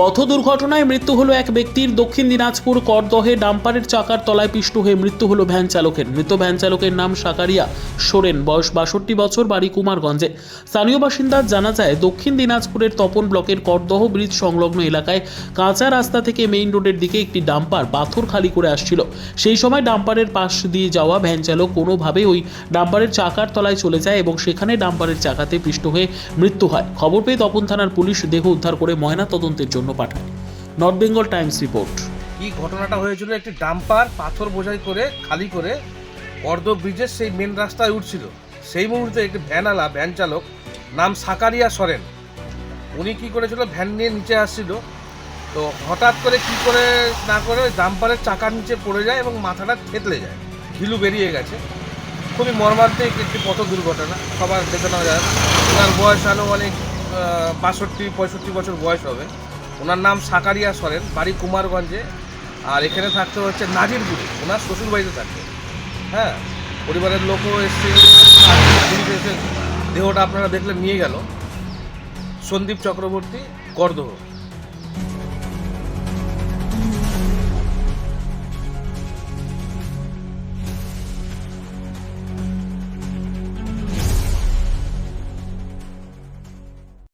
পথ দুর্ঘটনায় মৃত্যু হলো এক ব্যক্তির। দক্ষিণ দিনাজপুর করদহে ডাম্পারের চাকার তলায় পিষ্ট হয়ে মৃত্যু হলো ভ্যান চালকের। মৃত ভ্যান চালকের নাম সাকারিয়া সোরেন। বয়স বাষট্টি বছর, বাড়ি কুমারগঞ্জে। স্থানীয় বাসিন্দা জানা যায়, দক্ষিণ দিনাজপুরের তপন ব্লকের করদহ ব্রিজ সংলগ্ন এলাকায় কাঁচা রাস্তা থেকে মেইন রোডের দিকে একটি ডাম্পার পাথর খালি করে আসছিল। সেই সময় ডাম্পারের পাশ দিয়ে যাওয়া ভ্যান চালক কোনোভাবে ওই ডাম্পারের চাকার তলায় চলে যায় এবং সেখানে ডাম্পারের চাকাতে পিষ্ট হয়ে মৃত্যু হয়। খবর পেয়ে তপন থানার পুলিশ দেহ উদ্ধার করে ময়না তদন্তের জন্য পাঠায় নর্থ বেঙ্গল টাইমস রিপোর্ট এই ঘটনাটা হয়েছিল? একটি ডাম্পার পাথর বোঝাই করে, খালি করে অর্ধ ব্রিজের সেই মেন রাস্তায় উঠছিল। সেই মুহূর্তে একটি ভ্যানওয়ালা, ভ্যান চালক নাম সাকারিয়া সরেন। উনি কি করেছিল? ভ্যান নিয়ে নিচে আসছিল। তো হঠাৎ করে কি করে না করে ডাম্পারের চাকার নিচে পড়ে যায় এবং মাথাটা থেতলে যায়। ঢিলু বেরিয়ে গেছে। খুবই মর্মান্তিক একটি পথ দুর্ঘটনা। সবার নেওয়া যায় ওনার বয়স আনুমানিক বাষট্টি, পঁয়ষট্টি বছর বয়স হবে। ওনার নাম সাকারিয়া সরেন, বাড়ি কুমারগঞ্জে। আর এখানে থাকতে হচ্ছে নাজিরপুরে ওনার শ্বশুরবাড়িতে থাকে হ্যাঁ পরিবারের লোকও এসছে এসে দেহটা আপনারা দেখলে নিয়ে গেল। সন্দীপ চক্রবর্তী গর্দহ